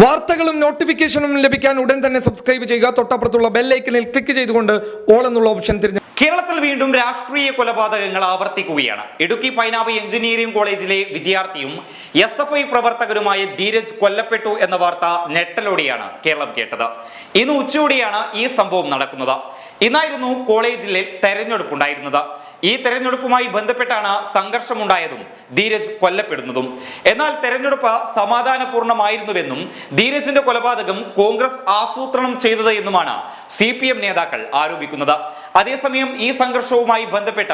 വാർത്തകളും നോട്ടിഫിക്കേഷനും ലഭിക്കാൻ ഉടൻ തന്നെ സബ്സ്ക്രൈബ് ചെയ്യുക. തൊട്ടപ്പുറത്തുള്ള ബെല്ലൈക്കനിൽ ക്ലിക്ക് ചെയ്തുകൊണ്ട് ഓൾ എന്നുള്ള ഓപ്ഷൻ തിരിഞ്ഞു കേരളത്തിൽ വീണ്ടും രാഷ്ട്രീയ കൊലപാതകങ്ങൾ ആവർത്തിക്കുകയാണ്. ഇടുക്കി പൈനാവ് എഞ്ചിനീയറിംഗ് കോളേജിലെ വിദ്യാർത്ഥിയും എസ് എഫ് ഐ പ്രവർത്തകരുമായ ധീരജ് കൊല്ലപ്പെട്ടു എന്ന വാർത്ത ഞെട്ടലോടെയാണ് കേരളം കേട്ടത്. ഇന്ന് ഉച്ചയോടെയാണ് ഈ സംഭവം നടക്കുന്നത്. ഇന്നായിരുന്നു കോളേജിലെ തെരഞ്ഞെടുപ്പുണ്ടായിരുന്നത് ഈ തെരഞ്ഞെടുപ്പുമായി ബന്ധപ്പെട്ടാണ് സംഘർഷമുണ്ടായതും ധീരജ് കൊല്ലപ്പെടുന്നതും. എന്നാൽ തെരഞ്ഞെടുപ്പ് സമാധാനപൂർണമായിരുന്നുവെന്നും ധീരജിന്റെ കൊലപാതകം കോൺഗ്രസ് ആസൂത്രണം ചെയ്തത് എന്നുമാണ് സി നേതാക്കൾ ആരോപിക്കുന്നത്. അതേസമയം ഈ സംഘർഷവുമായി ബന്ധപ്പെട്ട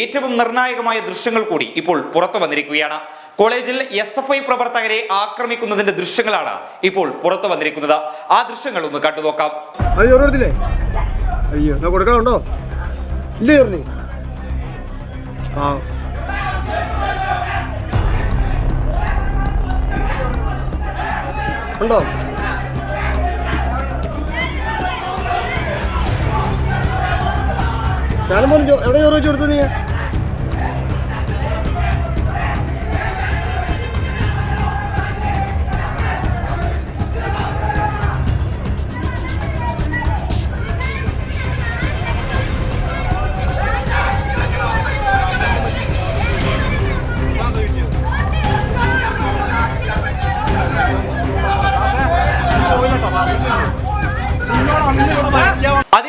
ഏറ്റവും നിർണായകമായ ദൃശ്യങ്ങൾ കൂടി ഇപ്പോൾ പുറത്തു വന്നിരിക്കുകയാണ്. കോളേജിൽ എസ് എഫ് ഐ പ്രവർത്തകരെ ആക്രമിക്കുന്നതിന്റെ ദൃശ്യങ്ങളാണ് ഇപ്പോൾ പുറത്തു വന്നിരിക്കുന്നത്. ആ ദൃശ്യങ്ങൾ ഒന്ന് കണ്ടു നോക്കാം അയ്യോ കൊടുക്കണുണ്ടോ ഇല്ലേ ഉണ്ടോ? ചോ- എവിടെ ചോറ് വെച്ച് കൊടുത്തു നീ?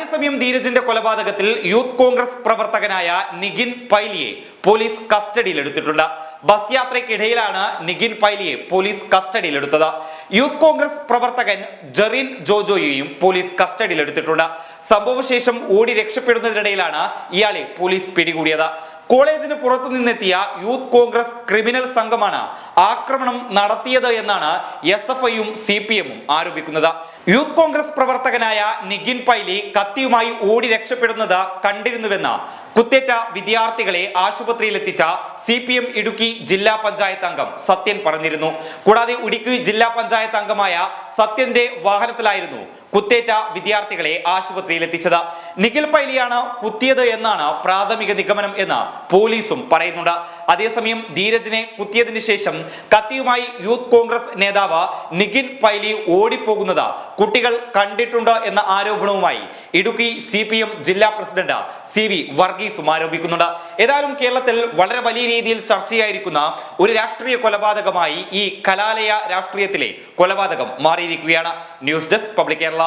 അതേസമയം ധീരജിന്റെ കൊലപാതകത്തിൽ യൂത്ത് കോൺഗ്രസ് പ്രവർത്തകനായ നിഗിൻ പൈലിയെ പോലീസ് കസ്റ്റഡിയിലെടുത്തിട്ടുണ്ട്. ബസ് യാത്രയ്ക്കിടയിലാണ് നിഗിൻ പൈലിയെ പോലീസ് കസ്റ്റഡിയിലെടുത്തത്. യൂത്ത് കോൺഗ്രസ് പ്രവർത്തകൻ ജെറിൻ ജോജോയെയും പോലീസ് കസ്റ്റഡിയിലെടുത്തിട്ടുണ്ട്. സംഭവശേഷം ഓടി രക്ഷപ്പെടുന്നതിനിടയിലാണ് ഇയാളെ പോലീസ് പിടികൂടിയത്. കോളേജിന് പുറത്തു നിന്നെത്തിയ യൂത്ത് കോൺഗ്രസ് ക്രിമിനൽ സംഘമാണ് ആക്രമണം നടത്തിയത് എന്നാണ് എസ് എഫ് ഐയും സി പി എമ്മും ആരോപിക്കുന്നത്. യൂത്ത് കോൺഗ്രസ് പ്രവർത്തകനായ നിഗിൻ പൈലി കത്തിയുമായി ഓടി രക്ഷപ്പെടുന്നത് കണ്ടിരുന്നുവെന്ന് കുത്തേറ്റ വിദ്യാർത്ഥികളെ ആശുപത്രിയിലെത്തിച്ച സി പി എം ഇടുക്കി ജില്ലാ പഞ്ചായത്ത് അംഗം സത്യൻ പറഞ്ഞിരുന്നു. കൂടാതെ ഇടുക്കി ജില്ലാ പഞ്ചായത്ത് അംഗമായ സത്യന്റെ വാഹനത്തിലായിരുന്നു കുത്തേറ്റ വിദ്യാർത്ഥികളെ ആശുപത്രിയിൽ എത്തിച്ചത്. നിഖിൽ പൈലിയാണ് കുത്തിയത് എന്നാണ് പ്രാഥമിക നിഗമനം എന്ന് പോലീസും പറയുന്നുണ്ട്. അതേസമയം ധീരജിനെ കുത്തിയതിന് ശേഷം കത്തിയുമായി യൂത്ത് കോൺഗ്രസ് നേതാവ് നിഖിൻ പൈലി ഓടിപ്പോകുന്നത് കുട്ടികൾ കണ്ടിട്ടുണ്ട് എന്ന ആരോപണവുമായി ഇടുക്കി സി ജില്ലാ പ്രസിഡന്റ് സി വി വർഗീസും ആരോപിക്കുന്നുണ്ട്. ഏതായാലും കേരളത്തിൽ വളരെ വലിയ രീതിയിൽ ചർച്ചയായിരിക്കുന്ന ഒരു രാഷ്ട്രീയ കൊലപാതകമായി ഈ കലാലയ രാഷ്ട്രീയത്തിലെ കൊലപാതകം മാറിയിരിക്കുകയാണ് ന്യൂസ് ഡെസ്ക് പബ്ലിക് കേരള.